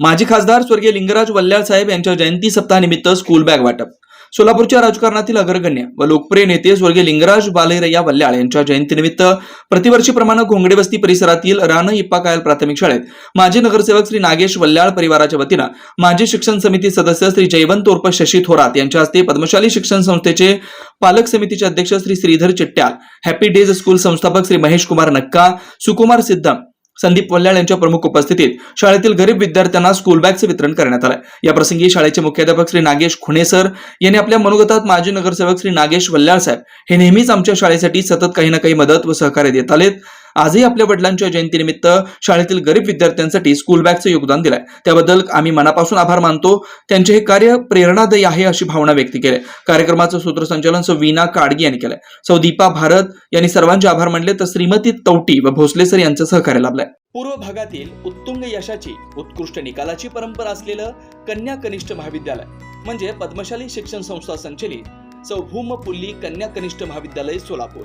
माजी खासदार स्वर्गीय लिंगराज वल्ल्याळ साहेब यांच्या जयंती सप्ताहानिमित्त स्कूल बॅग वाटप. सोलापूरच्या राजकारणातील अग्रगण्य व लोकप्रिय नेते स्वर्गीय लिंगराज बालेरय्या वल्ल्याळ यांच्या जयंतीनिमित्त प्रतिवर्षीप्रमाणे घोंगडेवस्ती परिसरातील रान इप्पा कायल प्राथमिक शाळेत माजी नगरसेवक श्री नागेश वल्ल्याळ परिवाराच्या वतीनं माजी शिक्षण समिती सदस्य श्री जयवंत उर्फ शशी थोरात यांच्या हस्ते पद्मशाली शिक्षण संस्थेचे पालक समितीचे अध्यक्ष Shri Shridhar Chittyal happy days school संस्थापक श्री महेश कुमार नक्का सुकुमार सिद्धम संदीप वल्ल्याळ यांच्या प्रमुख उपस्थितीत शाळेतील गरीब विद्यार्थ्यांना स्कूल बॅगचं वितरण करण्यात आलं या प्रसंगी शाळेचे मुख्याध्यापक श्री नागेश खुणेसर यांनी आपल्या मनोगतात माजी नगरसेवक श्री नागेश वल्ल्याळ साहेब हे नेहमीच आमच्या शाळेसाठी सतत काही ना काही मदत व सहकार्य देत आलेत. आजही आपल्या वडिलांच्या जयंतीनिमित्त शाळेतील गरीब विद्यार्थ्यांसाठी स्कूल बॅगचं योगदान दिलंय. त्याबद्दल आम्ही मनापासून आभार मानतो. त्यांचे हे कार्य प्रेरणादायी आहे अशी भावना व्यक्त केली. कार्यक्रमाचं सूत्रसंचालन सौ वीना काडगी यांनी केलंय. सौ दीपा भारत यांनी सर्वांचे आभार मानले तर श्रीमती तौटी व भोसले सर यांचं सहकार्य लाभलंय. पूर्व भागातील उत्तुंग यशाची उत्कृष्ट निकालाची परंपरा असलेलं कन्या कनिष्ठ महाविद्यालय म्हणजे पद्मशाली शिक्षण संस्था संचलित सौभूम पुल्ली कन्या कनिष्ठ महाविद्यालय सोलापूर.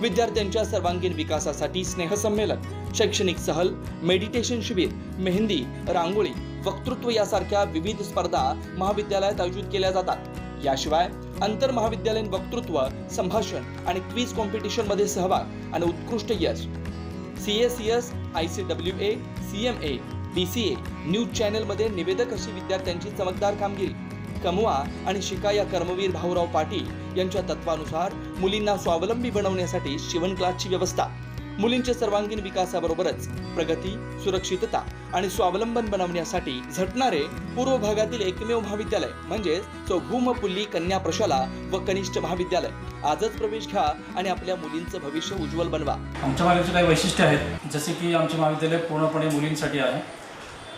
विद्यार्थ्यांच्या सर्वांगीण विकासासाठी स्नेहसंमेलन शैक्षणिक सहल मेडिटेशन शिबिर मेहंदी रांगोळी वक्तृत्व यासारख्या विविध स्पर्धा महाविद्यालयात आयोजित केल्या जातात. याशिवाय आंतर महाविद्यालयीन वक्तृत्व संभाषण आणि क्विज कॉम्पिटिशनमध्ये सहभाग आणि उत्कृष्ट यश. C S C S I C W A C M A B C A news चॅनलमध्ये निवेदक अशी विद्यार्थ्यांची चमकदार कामगिरी. कमवा आणि शिका या कर्मवीर भाऊराव पाटील यांच्या तत्वानुसार मुलींना स्वावलंबी बनवण्यासाठी शिवण क्लासची व्यवस्था. मुलींच्या सर्वांगीण विकासाबरोबरच प्रगती सुरक्षितता आणि स्वावलंबन बनवण्यासाठी झटणारे पूर्व भागातील एकमेव महाविद्यालय म्हणजेच चौभूमपुल्ली कन्या प्रशाला व कनिष्ठ महाविद्यालय. आजच प्रवेश घ्या आणि आपल्या मुलींचं भविष्य उज्ज्वल बनवा. आमच्या महाविद्यालयाचे काही वैशिष्ट्य आहेत. जसे की आमचे महाविद्यालय पूर्णपणे मुलींसाठी आहे.